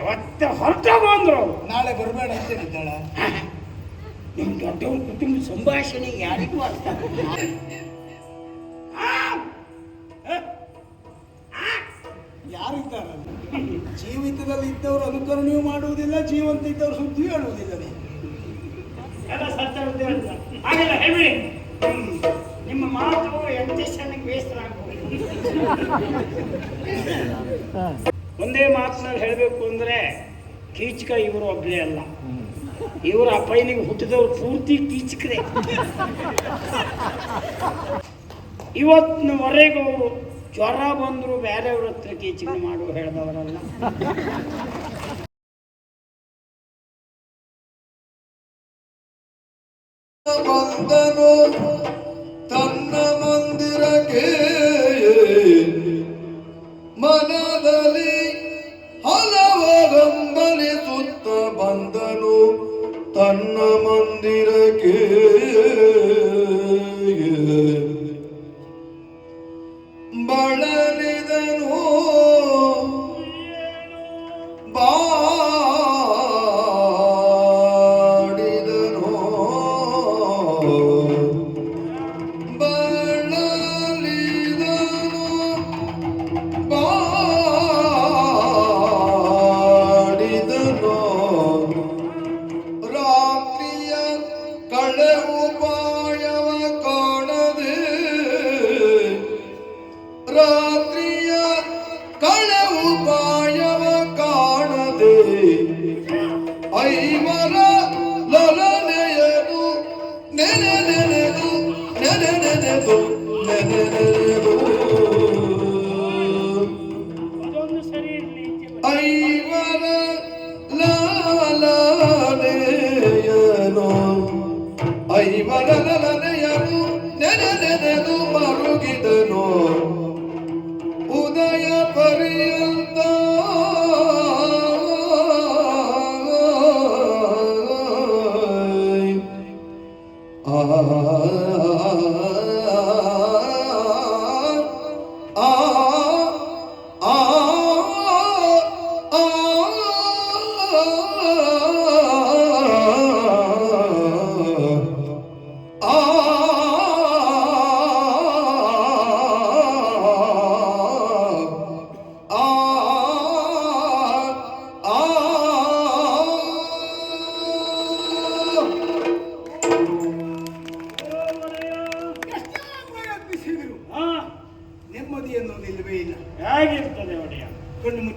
ಇವತ್ತು ಹೊರಟೋಗು ಅಂದ್ರು ನಾಳೆ ಬರಬೇಡ ಅಂತ ಹೇಳಿದ್ದಾಳ. ನಿಮ್ಮ ದೊಡ್ಡವ್ರ ಕುಟುಂಬ ಸಂಭಾಷಣೆ ಯಾರಿಗೂ ಅರ್ಥ! ಯಾರಿದ್ದಾರೆ? ಜೀವಿತದಲ್ಲಿ ಇದ್ದವರು ಅನುಕರಣೆಯೂ ಮಾಡುವುದಿಲ್ಲ ಜೀವಂತ ಇದ್ದವರು ಸುದ್ದಿ ಹೇಳುವುದಿಲ್ಲ ಎಲ್ಲ ಅಂತ. ಹಾಗೆಲ್ಲ ಹೇಳ್ಬಿಡಿ. ನಿಮ್ಮ ಮಾತು ಎಂಟೆಷ್ಟನಿಗೆ ಬೇಸರ ಆಗ್ಬೋದು. ಒಂದೇ ಮಾತಿನಲ್ಲಿ ಹೇಳಬೇಕು ಅಂದ್ರೆ ಕೀಚಕ ಇವರು ಒಬ್ಬರೇ ಅಲ್ಲ. ಇವರ ಅಪ್ಪಯ್ಯನಿಗೆ ಹುಟ್ಟಿದವರು ಪೂರ್ತಿ ಕೀಚಕರೇ. ಇವತ್ತಿನವರೆಗೂ ಜ್ವರ ಬಂದ್ರು ಬೇರೆಯವ್ರ ಹತ್ರ ಕೀಚಕ ಮಾಡು ಹೇಳಿದವರಲ್ಲ. ಬಂದನು ತನ್ನ ಮಂದಿರಕ್ಕೆ ಮನದಲ್ಲಿ ತನ್ನ ಮಂದಿರಕ್ಕೆ ನೆನೆ ನೆನೆದು ನೆನೆ ನೆನೆದು ಅದೊಂದು ಆ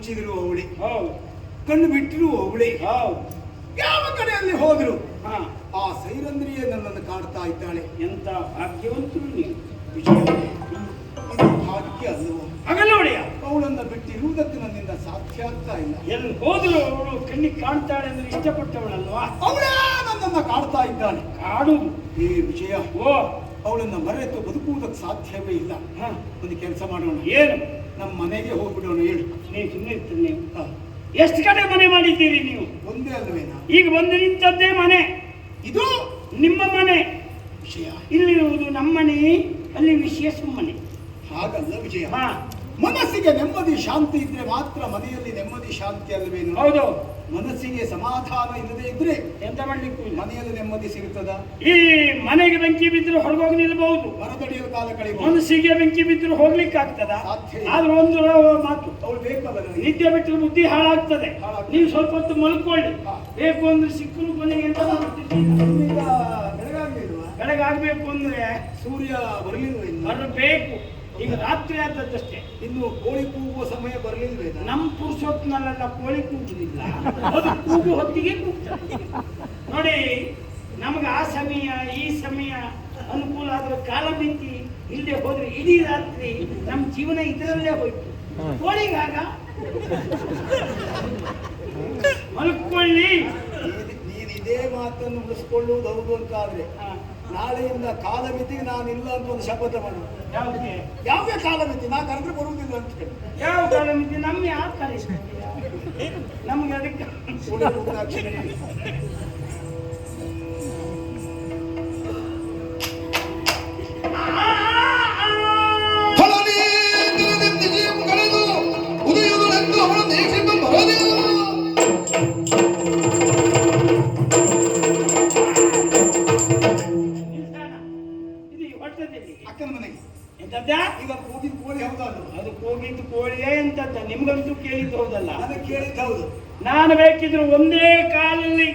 ಮುಚ್ಚಿದ್ರು ಅವಳಿ. ಕಣ್ಣು ಬಿಟ್ಟರು ಅವಳಿ. ಯಾವ ಕಡೆಯಲ್ಲಿ ಹೋದ್ರು? ಆ ಸೈರಂದ್ರಿಯೇ ನನ್ನನ್ನು ಕಾಡ್ತಾ ಇದ್ದಾಳೆ. ಎಂತ ಭಾಗ್ಯವಂತರು ನೀವು. ಇದು ಭಾಗ್ಯ ಅಲ್ಲವೋ ಆಗಲ್ಲ ಅವಳನ್ನ ಬಿಟ್ಟಿರುವುದಕ್ಕೆ ನನ್ನಿಂದ ಸಾಧ್ಯ ಆಗ್ತಾ ಇಲ್ಲ. ಎಲ್ಲಿ ಹೋದ್ರು ಅವಳು ಕಣ್ಣಿಗೆ ಕಾಣ್ತಾಳೆ ಅಂದ್ರೆ ಇಷ್ಟಪಟ್ಟವಳಲ್ವಾ? ಅವಳೇ ನನ್ನನ್ನ ಕಾಡ್ತಾ ಇದ್ದಾಳೆ. ಕಾಡುದು ಏ ವಿಜಯ ಓ. ಅವಳನ್ನ ಮರೆತು ಬದುಕುವುದಕ್ಕೆ ಸಾಧ್ಯವೇ ಇಲ್ಲ. ಹಾ. ಒಂದು ಕೆಲಸ ಮಾಡೋಣ. ಏನು? ನಮ್ಮ ಮನೆಗೆ ಹೋಗ್ಬಿಡೋಣ ಹೇಳು. ನೀವು ಸುಮ್ಮನೆ ಇರ್ತೀನಿ ನೀವು. ಎಷ್ಟು ಕಡೆ ಮನೆ ಮಾಡಿದ್ದೀರಿ ನೀವು? ಒಂದೇ ಅಲ್ವೇನಾ? ಈಗ ಬಂದು ನಿಂತದ್ದೇ ಮನೆ. ಇದು ನಿಮ್ಮ ಮನೆ. ವಿಷಯ. ಇಲ್ಲಿರುವುದು ನಮ್ಮನೆ ಅಲ್ಲಿ ವಿಷಯ ಸುಮ್ಮನೆ. ಹಾಗಲ್ಲ ವಿಜಯ. ಹಾ. ಮನಸ್ಸಿಗೆ ನೆಮ್ಮದಿ ಶಾಂತಿ ಇದ್ರೆ ಮಾತ್ರ ಮನೆಯಲ್ಲಿ ನೆಮ್ಮದಿ ಶಾಂತಿ ಅಲ್ವೇನು? ಹೌದು. ಮನಸ್ಸಿಗೆ ಸಮಾಧಾನ ಇಲ್ಲದೆ ಇದ್ರೆ ಎಂತ ಮಾಡ್ಲಿಕ್ಕೂ? ಇಲ್ಲ ಮನೆಯಲ್ಲಿ ನೆಮ್ಮದಿ ಸಿಗುತ್ತದ? ಈ ಮನೆಗೆ ಬೆಂಕಿ ಬಿದ್ದರೂ ಹೊರಗೋಗಿ ನಿಲ್ಬಹುದು. ಮರದಡಿಯಲ್ಲಿ ಕಾಲ ಕಳೆಯುವ ಮನಸ್ಸಿಗೆ ಬೆಂಕಿ ಬಿದ್ದರೂ ಹೋಗ್ಲಿಕ್ಕೆ ಆಗ್ತದ? ಸಾಧ್ಯ ಇಲ್ಲ. ಆದ್ರೆ ಒಂದು ಮಾತು. ಅವಳು ಬೇಕಲ್ಲ ನನಗೆ. ನಿದ್ದೆ ಬಿಟ್ಟರೆ ಬುದ್ಧಿ ಹಾಳಾಗ್ತದೆ. ಹಾಳಾಗ್ತದೆ. ನೀವು ಸ್ವಲ್ಪ ಹೊತ್ತು ಮಲ್ಕೊಳ್ಳಿ. ಹಾ. ಬೇಕು ಅಂದ್ರೆ ಸಿಕ್ಕರು ಕೊನೆಗೆ ಎಂತ ಮಾಡ್ತೀರಿ? ಈಗ ಬೆಳಗಾಗ್ಬೇಕು ಅಂದ್ರೆ ಸೂರ್ಯ ಬರಲಿಲ್ಲ ಇನ್ನು? ಬರಬೇಕು. ಈಗ ರಾತ್ರಿ ಆದದ್ದಷ್ಟೇ. ಇನ್ನು ಕೋಳಿ ಕೂಗುವ ಸಮಯ ಬರಲಿಲ್ಲ ನಮ್ಮ ಪುರುಷೋತ್ನಲ್ಲೆಲ್ಲ ಕೋಳಿ ಕೂಗುದಿಲ್ಲ. ಅದು ಕೂಗು ಹೊತ್ತಿಗೆ ಕೂಗ್ತದೆ. ನೋಡಿ ನಮಗೆ ಆ ಸಮಯ ಈ ಸಮಯ ಅನುಕೂಲ ಆದ್ರೆ ಕಾಲ ಮಿತಿ ಇಲ್ಲದೆ ಹೋದ್ರೆ ಇಡೀ ರಾತ್ರಿ ನಮ್ಮ ಜೀವನ ಇದರಲ್ಲೇ ಹೋಯ್ತು. ಕೋಳಿಗಾಗ ಮಲ್ಕೊಳ್ಳಿ. ನೀನ್- ಇದೇ ಮಾತನ್ನು ಉಳಿಸ್ಕೊಳ್ಳುವುದು ಹೌದು ಅಂತ ಆದ್ರೆ ನಾಳೆಯಿಂದ ಕಾಲಮಿತಿಗೆ ನಾನು ಇಲ್ಲ ಅಂತ ಒಂದು ಶಪಥ ಮಾಡು ಯಾವ್ದಕ್ಕೆ ಯಾವುದೇ ಕಾಲಮಿತಿ ನಾ ಕರೆದ್ರೆ ಬರುವುದಿಲ್ಲ ಅಂತ ಹೇಳಿ. ಯಾವ ಕಾಲಮಿತಿ? ನಮ್ಗೆ ನಮ್ಮ ಯಾವ ಕಾಲ ನಮ್ಗೆ ಅದಕ್ಕೆ ಕೋಳಿ ಕೂಗುದಾಕ್ಷಣ ಹೇಳಿ. ಫಲನೇಂದ್ರನೆಂದು ಜೀವ ಕಳೆದು ಉದಯದೊಳೆಂದು ಅವಳ ದೇಶಿಂದ ಎಂತದ್ದ ಈಗ ಕೂಗಿದ ಕೋಳಿ ಹೌದಲ್ಲ ಅದು ಕೂಗಿದ್ದು ಕೋಳಿಯೇ ಎಂತದ್ದ ನಿಮ್ಗಂತೂ ಕೇಳಿದ್ದು ಹೌದಲ್ಲ? ಅದಕ್ಕೆ ಕೇಳಿದ್ದು ಹೌದು. ನಾನು ಬೇಕಿದ್ರು ಒಂದೇ ಕಾಲಲ್ಲಿ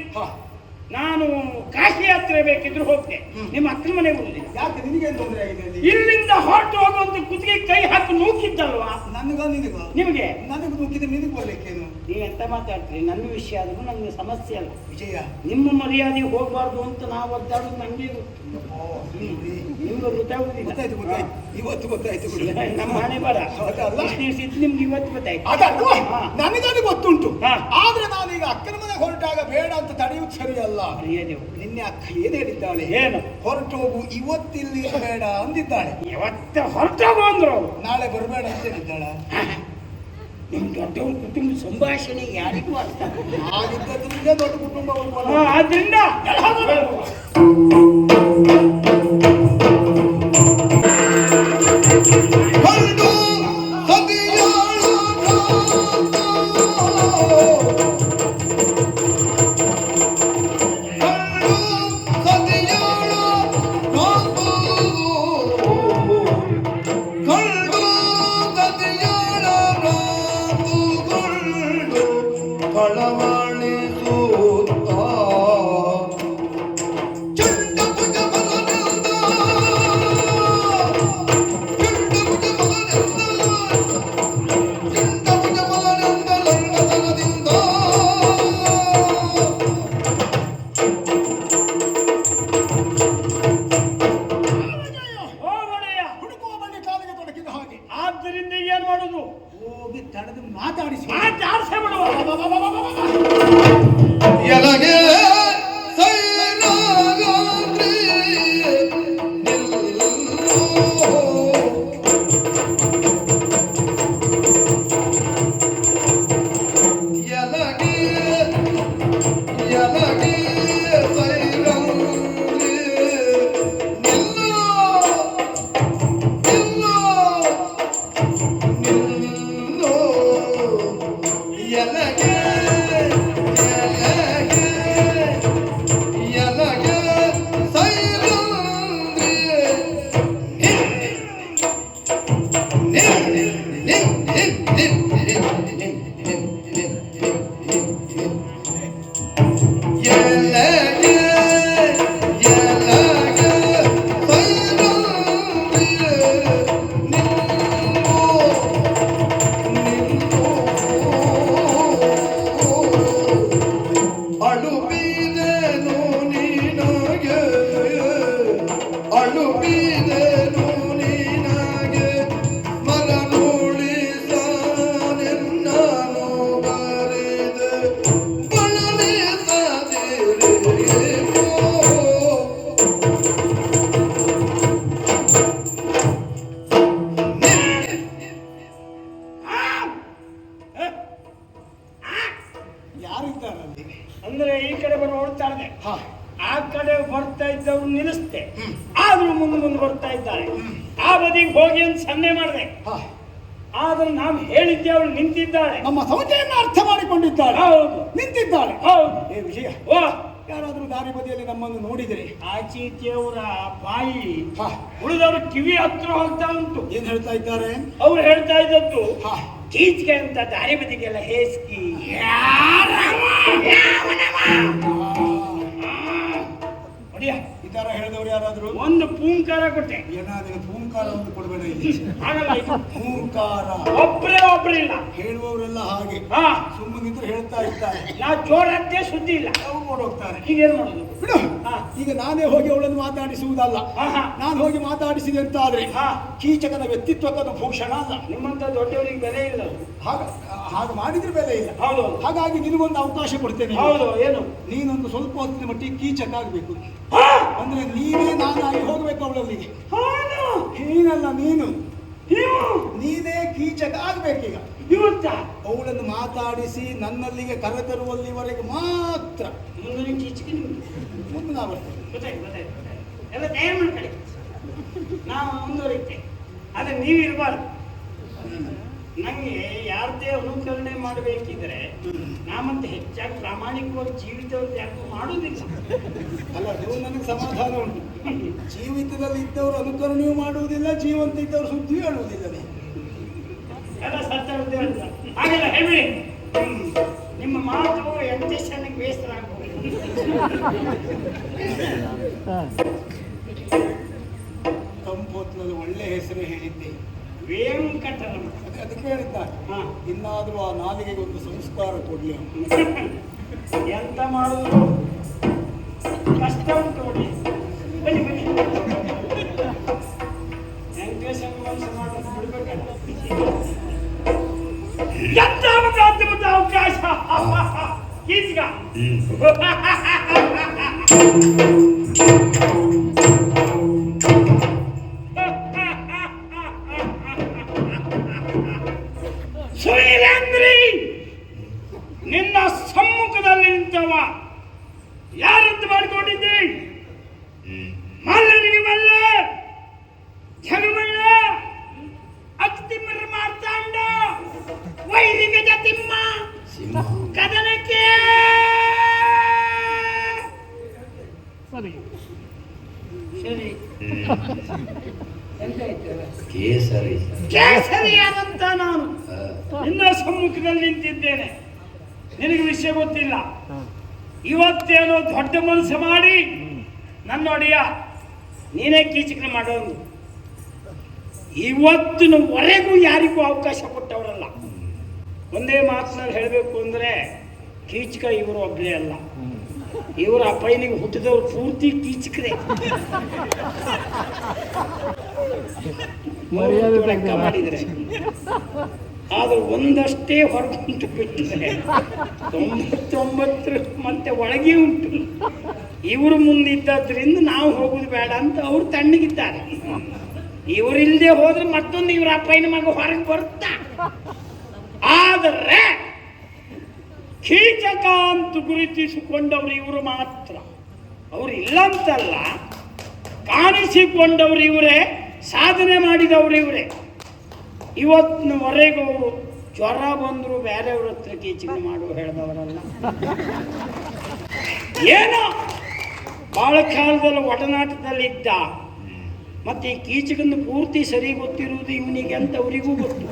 ನಾನು ಕಾಶಿ ಯಾತ್ರೆ ಬೇಕಿದ್ರು ಹೋಗ್ತೆ. ನಿಮ್ಮ ಅಕ್ಕನ ಮನೆಗೆ ಬಂದಿದೆ ಯಾಕೆ ನಿನಗೆ ತೊಂದರೆ ಆಗಿದೆ ಇಲ್ಲಿಂದ ಹೊರಟು ಹೋಗುವಂತ ಕುತ್ತಿಗೆ ಕೈ ಹಾಕಿ ನೂಕಿದ್ದಲ್ವಾ? ನನಗ ನಿನಗ? ನಿಮಗೆ? ನನಗೆ ನೂಕಿದ್ರೆ ನಿನಗೆ ಬರ್ಲಿಕ್ಕೇನು? ನೀವು ಎಂತ ಮಾತಾಡ್ತೀರಿ? ನನ್ನ ವಿಷಯ ಆದ್ರೂ ನನಗೆ ಸಮಸ್ಯೆ ಅಲ್ಲ. ವಿಜಯ ನಿಮ್ಮ ಮರ್ಯಾದೆ ಹೋಗಬಾರ್ದು ಅಂತ ನಾವು ಒದ್ದಾಡೋದು ನಂಗೆ ಗೊತ್ತು. ನಿಮ್ಗೆ ಗೊತ್ತಾಗುದಿಲ್ಲ. ಗೊತ್ತಾಯ್ತು ಗೊತ್ತಾಯ್ತು. ಇವತ್ತು ಗೊತ್ತಾಯ್ತು ನಮ್ಮ ಮನೆ ಬರ ನಿಮ್ಗೆ ಇವತ್ತು ಗೊತ್ತಾಯ್ತು. ನನಗದು ಗೊತ್ತುಂಟು. ಆದ್ರೆ ಅಕ್ಕನ ಮನೆಗೆ ಹೊರಟಾಗ ಬೇಡ ಅಂತ ತಡೆಯುವುದು ಸರಿಯಲ್ಲ. ಏನು ನಿನ್ನೆ ಅಕ್ಕ ಏನ್ ಹೇಳಿದ್ದಾಳೆ? ಏನು? ಹೊರಟೋಗು ಹೋಗು ಇವತ್ತಿಲ್ಲಿ ಬೇಡ ಅಂದಿದ್ದಾಳೆ. ಇವತ್ತೆ ಹೊರಟೋಗು ಅಂದ್ರು ಅವ್ರು. ನಾಳೆ ಬರಬೇಡ ಅಂತ ಹೇಳಿದ್ದಾಳ. ನಿಮ್ ದೊಡ್ಡವ್ರ ಕುಟುಂಬ ಸಂಭಾಷಣೆ ಯಾರಿಗೂ ಅರ್ಥ ಆಗಲ್ಲ. ಆಗಿದ್ದದ್ರಿಂದ ದೊಡ್ಡ ಕುಟುಂಬ. ಆದ್ರಿಂದ ಅಂದ್ರೆ ಈ ಕಡೆ ಬರೋ ನೋಡ್ತಾ ಇದೆ ಆ ಕಡೆ ಬರ್ತಾ ಇದ್ದವ್ರು ನಿಲ್ಲಿಸ್ದೆ ಆದ್ರೂ ಮುಂದೆ ಮುಂದೆ ಬರ್ತಾ ಇದ್ದಾರೆ. ಆ ಬದಿಗೆ ಹೋಗಿ ಅಂತ ಸನ್ನೆ ಮಾಡಿದೆ. ಆದ್ರೆ ನಾವು ಹೇಳಿದ್ದೆ ಅವಳು ನಿಂತಿದ್ದಾಳೆ. ನಮ್ಮ ಸಮಸ್ಯೆಯನ್ನು ಅರ್ಥ ಮಾಡಿಕೊಂಡಿದ್ದಾಳೆ. ಹೌದು. ನಿಂತಿದ್ದಾಳೆ. ಹೌದು. ಏ ವಿಷಯ ಓ ಯಾರಾದ್ರೂ ದಾರಿ ಬದಿಯಲ್ಲಿ ನಮ್ಮನ್ನು ನೋಡಿದರೆ? ಆಚೀತಿಯವರ ಬಾಯಿ ಉಳಿದವರು ಕಿವಿ ಹತ್ರ ಹೋಗ್ತಾ ಉಂಟು. ಏನ್ ಹೇಳ್ತಾ ಇದ್ದಾರೆ? ಅವ್ರು ಹೇಳ್ತಾ ಇದ್ದದ್ದು ಹಾ. ಕೀಚ್ಗೆ ಅಂತ ದಾರಿ ಬದಿಗೆಲ್ಲ ಹೇಸ್ಕಿ ಹೊಡಿಯ ಈ ತರ ಹೇಳಿದವರು ಯಾರಾದರೂ? ಒಂದು ಪೂಂಕಾರ ಕೊಟ್ಟೆ. ಏನಾದ್ರೆ ಪೂಂಕಾರ ಒಂದು ಕೊಡಬೇಡ ಪೂಂಕಾರ. ಭೂಂಕಾರ ಒಬ್ಬರೇ ಇಲ್ಲ ಹೇಳುವವರೆಲ್ಲ ಹಾಗೆ. ಹಾ. ಸುಮ್ಮನಿದ್ರು ಹೇಳ್ತಾ ಇರ್ತಾರೆ. ನಾ ಜೋರದ್ದೇ ಸುದ್ದಿ ಇಲ್ಲ. ಅವ್ರು ನೋಡೋಗ್ತಾರೆ ಈಗೇನ್ ಮಾಡೋದು? ಬಿಡು. ಈಗ ನಾನೇ ಹೋಗಿ ಅವಳನ್ನು ಮಾತಾಡಿಸುವುದಲ್ಲ. ನಾನು ಹೋಗಿ ಮಾತಾಡಿಸಿದೆ ಅಂತ ಆದ್ರೆ. ಕೀಚಕನ ವ್ಯಕ್ತಿತ್ವಕ್ಕದು ಭೂಷಣ ಅಲ್ಲ. ನಿಮ್ಮಂತ ದೊಡ್ಡವರಿಗೆ ಬೆಲೆ ಇಲ್ಲ. ಹಾಗ ಹಾಗೆ ಮಾಡಿದ್ರೆ ಬೆಲೆ ಇಲ್ಲ. ಹೌದು ಹಾಗಾಗಿ ನಿನಗೊಂದು ಅವಕಾಶ ಕೊಡ್ತೇನೆ. ಹೌದು ಏನು? ನೀನೊಂದು ಸ್ವಲ್ಪ ಹೊತ್ತಿನ ಮಟ್ಟಿಗೆ ಕೀಚಕ ಆಗ್ಬೇಕು! ಅಂದ್ರೆ ನೀನೇ ನಾನಾಗಿ ಹೋಗ್ಬೇಕು ಅವಳಲ್ಲಿಗೆ ಹಾನು! ನೀನಲ್ಲ ನೀನು? ನೀನೇ ಕೀಚಕ ಆಗ್ಬೇಕೀಗ. ಇವತ್ತ. ಅವಳನ್ನು ಮಾತಾಡಿಸಿ ನನ್ನಲ್ಲಿಗೆ ಕರೆತರುವಲ್ಲಿವರೆಗೆ ಮಾತ್ರ. ಮುಂದೆ ನಿಮ್ಗೆ ಮುಂದೆ ನಾ ಬರ್ತೇನೆ. ಎಲ್ಲ ತಯಾರು ಮಾಡ್ಕೊಳ್ಳಿ. ನಾವು ಮುಂದುವರಿತೆ ಆದರೆ ನೀವು ಇರಬಾರ್ದು ನಂಗೆ ಯಾರದೇ ಅನುಕರಣೆ ಮಾಡಬೇಕಿದ್ರೆ ನಾ ಮತ್ತೆ ಹೆಚ್ಚಾಗಿ ಪ್ರಾಮಾಣಿಕವಾಗಿ ಜೀವಿತವ್ರದ್ದು ಯಾಕೂ ಮಾಡುವುದಿಲ್ಲ ಅಲ್ಲ ಅದು ನನಗೆ ಸಮಾಧಾನ ಉಂಟು. ಜೀವಿತದಲ್ಲಿ ಇದ್ದವರು ಅನುಕರಣೆಯೂ ಮಾಡುವುದಿಲ್ಲ ಜೀವಂತ ಇದ್ದವರು ಸುದ್ದಿ ಹೇಳುವುದಿಲ್ಲ ಎಲ್ಲ ಹಾಗೆಲ್ಲ ಹ್ಮ್. ನಿಮ್ಮ ಮಾತು ಎಂಟೆಷ್ಟನಿಗೆ ಬೇಸರ ಆಗ್ಬೋದು ಕಂಪೋತ್ನಲ್ಲಿ ಒಳ್ಳೆ ಹೆಸರು ಹೇಳಿದ್ದೆ. ವೆಂಕಟರಮಣ. ಅದೇ ಅದಕ್ಕೆ ಹೇಳಿದ್ದ. ಇನ್ನಾದರೂ ಇನ್ನಾದ್ರೂ ಆ ನಾಲಿಗೆಗೆ ಒಂದು ಸಂಸ್ಕಾರ ಕೊಡ್ಲಿ ಎಂತ ಮಾಡುದು? ಕಷ್ಟ ಉಂಟು ನೋಡಿ ಬನ್ನಿ ಬನ್ನಿ. ವೆಂಕಟೇಶನ ಮನಸ್ಸು ಮಾಡೋದು ಬಿಡ್ಬೇಕಲ್ಲ ಎಂತ ಒಂದು ಅದ್ಭುತ ಅವಕಾಶ? ಸರಿ. ಸರಿ ಕೇಸರಿ. ಕೇಸರಿಯಾದಂತ ನಾನು ನಿನ್ನ ಸಮ್ಮುಖದಲ್ಲಿ ನಿಂತಿದ್ದೇನೆ. ನಿನಗೆ ವಿಷಯ ಗೊತ್ತಿಲ್ಲ. ಇವತ್ತೇನೋ ದೊಡ್ಡ ಮನಸ್ಸು ಮಾಡಿ ನನ್ನ ಒಡೆಯ ನೀನೇ ಕೀಚಕ ಮಾಡೋದು ಇವತ್ತಿನವರೆಗೂ ಯಾರಿಗೂ ಅವಕಾಶ ಕೊಟ್ಟವರಲ್ಲ. ಒಂದೇ ಮಾತಿನಲ್ಲಿ ಹೇಳಬೇಕು ಅಂದರೆ ಕೀಚಕ ಇವರು ಒಬ್ಬರೇ ಅಲ್ಲ. ಇವರ ಅಪ್ಪಾಯಿ ನೀವು ಹುಟ್ಟಿದವ್ರು ಪೂರ್ತಿ ಲೆಕ್ಕ ಮಾಡಿದರೆ. ಆದ್ರೆ ಒಂದಷ್ಟೇ ಹೊರಗುಂಟು ಬಿಟ್ಟಿದ್ರೆ ತೊಂಬತ್ತೊಂಬತ್ತರ ಮತ್ತೆ ಒಳಗೆ ಉಂಟು. ಇವರು ಮುಂದಿದ್ದರಿಂದ ನಾವು ಹೋಗುದು ಬೇಡ ಅಂತ ಅವ್ರು ತಣ್ಣಗಿದ್ದಾರೆ. ಇವರಿಲ್ಲದೆ ಹೋದ್ರೆ ಮತ್ತೊಂದು ಇವ್ರ ಅಪ್ಪಯ್ಯನ ಮಗ ಹೊರಗೆ ಬರುತ್ತಾ? ಆದರೆ ಕೀಚಕ ಅಂತ ಗುರುತಿಸಿಕೊಂಡವರು ಇವರು ಮಾತ್ರ. ಅವ್ರು ಇಲ್ಲಂತಲ್ಲ, ಕಾಣಿಸಿಕೊಂಡವರು ಇವರೇ, ಸಾಧನೆ ಮಾಡಿದವರು ಇವರೇ. ಇವತ್ತಿನವರೆಗೂ ಅವರು ಜ್ವರ ಬಂದ್ರು ಬೇರೆಯವ್ರ ಹತ್ರ ಕೀಚಿಗೆ ಮಾಡು ಹೇಳಿದವರಲ್ಲ. ಏನೋ ಭಾಳ ಕಾಲದಲ್ಲಿ ಒಡನಾಟದಲ್ಲಿ ಇದ್ದ ಮತ್ತೆ ಈ ಕೀಚಕನ ಪೂರ್ತಿ ಸರಿ ಗೊತ್ತಿರುವುದು ಇವನಿಗೆ ಅಂತ ಅವರಿಗೂ ಗೊತ್ತು.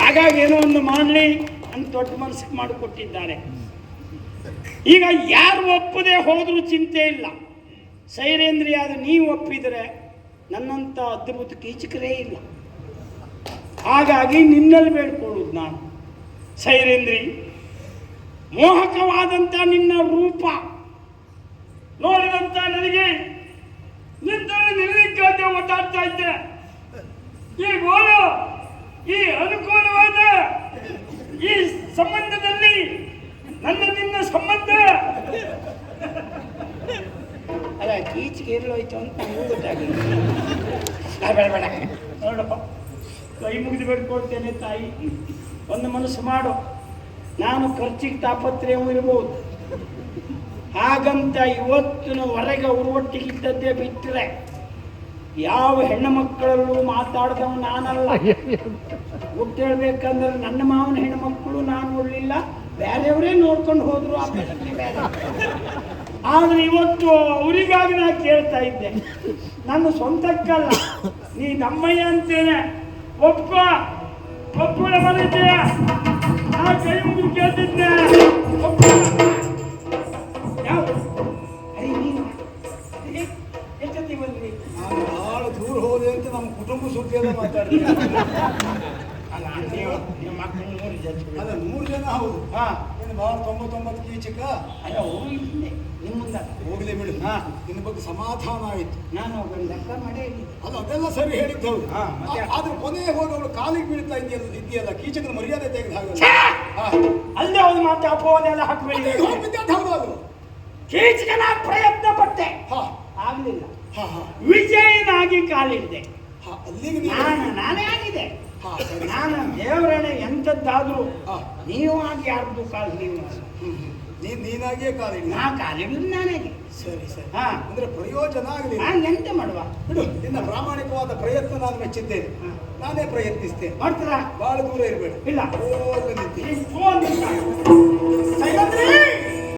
ಹಾಗಾಗಿ ಏನೋ ಒಂದು ಮಾಡಲಿ. ಅಂತ ದೊಡ್ಡ ಮನಸ್ಸಿಗೆ ಮಾಡಿಕೊಟ್ಟಿದ್ದಾರೆ. ಈಗ ಯಾರು ಒಪ್ಪದೆ ಹೋದರೂ ಚಿಂತೆ ಇಲ್ಲ. ಸೈರೇಂದ್ರಿ ಆದ ನೀವು ಒಪ್ಪಿದರೆ ನನ್ನಂಥ ಅದ್ಭುತ ಕೀಚಕರೇ ಇಲ್ಲ. ಹಾಗಾಗಿ ನಿನ್ನಲ್ಲಿ ಬೇಡ್ಕೊಳ್ಳುದು ನಾನು. ಸೈರೇಂದ್ರಿ ಮೋಹಕವಾದಂಥ ನಿನ್ನ ರೂಪ ನೋಡಿದಂತ ನನಗೆ ನಿಂತಲ್ಲಿ ನಿಲ್ಲಿಕ್ಕೆ ಓಡಾಡ್ತಾ ಇದ್ದೆ. ಈ ಗೋಳು ಈ ಅನುಕೂಲವಾದ ಈ ಸಂಬಂಧದಲ್ಲಿ ನನ್ನ ನಿನ್ನ ಸಂಬಂಧ. ಅಲ್ಲ ಈಚೆಗೆ ಎಲ್ಲೋಯ್ತು ಅಂತ ನನಗೂ ಗೊತ್ತಾಗಿಲ್ಲ ಬೇಡ ಬೇಡ. ನೋಡಪ್ಪ ಕೈ ಮುಗಿದು ಬೇಡ್ಕೊಳ್ತೇನೆ ತಾಯಿ. ಒಂದು ಮನಸ್ಸು ಮಾಡು. ನಾನು ಖರ್ಚಿಗೆ ತಾಪತ್ರೆಯೂ ಇರ್ಬೋದು. ಹಾಗಂತ ಇವತ್ತಿನವರೆಗೆ ಅವ್ರ ಒಟ್ಟಿಗಿದ್ದದ್ದೇ ಬಿಟ್ಟರೆ ಯಾವ ಹೆಣ್ಣು ಮಕ್ಕಳಲ್ಲೂ ಮಾತಾಡ್ದವ್ ನಾನಲ್ಲ. ಗುಟ್ಟು ಹೇಳ್ಬೇಕಂದ್ರೆ ನನ್ನ ಮಾವನ ಹೆಣ್ಣು ಮಕ್ಕಳು ನಾನು ನೋಡಲಿಲ್ಲ. ಬೇರೆಯವರೇ ನೋಡ್ಕೊಂಡು ಹೋದ್ರು ಆ ಆದ್ರೆ ಇವತ್ತು ಅವರಿಗಾಗಿ ನಾ ಕೇಳ್ತಾ ಇದ್ದೆ. ನನ್ನ ಸ್ವಂತಕ್ಕಲ್ಲ, ನೀ ನಮ್ಮಯ್ಯ ಅಂತೇನೆ. ಒಪ್ಪ ಒಪ್ಪ ಮನಿದ್ದೀಯ ನಾ ಕೈ ಕೇಳ್ತಿದ್ದೆ. ಒಪ್ಪ. ಎಷ್ಟೊತ್ತಿಗೆ ಬಂದ್ರಿ ನಾನು ಬಹಳ ದೂರ ಹೋದೆ ಅಂತ ನಮ್ಮ ಕುಟುಂಬ ಸುದ್ದಿ ಎಲ್ಲ ಮಾತಾಡ್ತೀನಿ ಅಲ್ಲ ನೀವು ನಿಮ್ಮ ಮಕ್ಕಳು ಮೂರು ಜನ ಅದ ಮೂರು ಜನ ಹೌದು. ಹಾ. ಇನ್ನು ಬಹಳ ತೊಂಬತ್ತೊಂಬತ್ತು ಕೀಚಕ ಅಲ್ಲ ಅವ್ರು ನಿಮ್ಮಿಂದ ಹೋಗ್ಲಿ ಬಿಡು. ಹಾ. ನಿನ್ನ ಬಗ್ಗೆ ಸಮಾಧಾನ ಆಯ್ತು. ನಾನು ಒಬ್ಬನ ಲೆಕ್ಕ ಮಾಡೇ ಅದು ಅದೆಲ್ಲ ಸರಿ ಹೇಳಿದ್ದು ಹೌದು. ಹಾ, ಆದ್ರೆ ಕೊನೆಗೆ ಹೋಗಿ ಅವಳು ಕಾಲಿಗೆ ಬೀಳ್ತಾ ಇದೆಯಲ್ಲ ಇದೆಯಲ್ಲ ಕೀಚಕನ ಮರ್ಯಾದೆ ತೆಗೆದು ಹಾಗೆ ಅಲ್ಲೇ ಅವ್ರು ಮತ್ತೆ ಅಪವಾದ ಎಲ್ಲ ಹಾಕಬೇಡಿ. ವಿದ್ಯಾರ್ಥಿ ಹೌದು ಅದು? ಕೀಚಕನ ಪ್ರಯತ್ನ ಪಟ್ಟೆ ಹಾ ಆಗ್ಲಿಲ್ಲ ಹಾ ಹಾ ವಿಜಯನಾಗಿ ಕಾಲಿಡಿದೆ ನಾನು ನಾನೇ ಆಗಿದೆ ನಾನು ದೇವರೇ ಎಂಥದ್ದಾದ್ರೂ. ನೀವು ಆಗಿ ಯಾರ್ದು ಕಾಲು ನೀವು ನೀನು. ನೀನಾಗಿಯೇ ಕಾಲಿಡಿ. ನಾ ಕಾಲಿಡುದು ನಾನೇ ಸರಿ ಸರಿ. ಹಾ. ಅಂದ್ರೆ ಪ್ರಯೋಜನ ಆಗಲಿ ನಾನು ಎಂತ ಮಾಡುವ? ಬಿಡು ನಿನ್ನ ಪ್ರಾಮಾಣಿಕವಾದ ಪ್ರಯತ್ನ ನಾನು ಮೆಚ್ಚಿದ್ದೇನೆ. ಹಾ. ನಾನೇ ಪ್ರಯತ್ನಿಸ್ತೇನೆ. ಮಾಡ್ತೀರಾ? ಬಹಳ ದೂರ ಇರಬೇಡ. ಇಲ್ಲ. ಫೋನ್ ಇಲ್ಲ.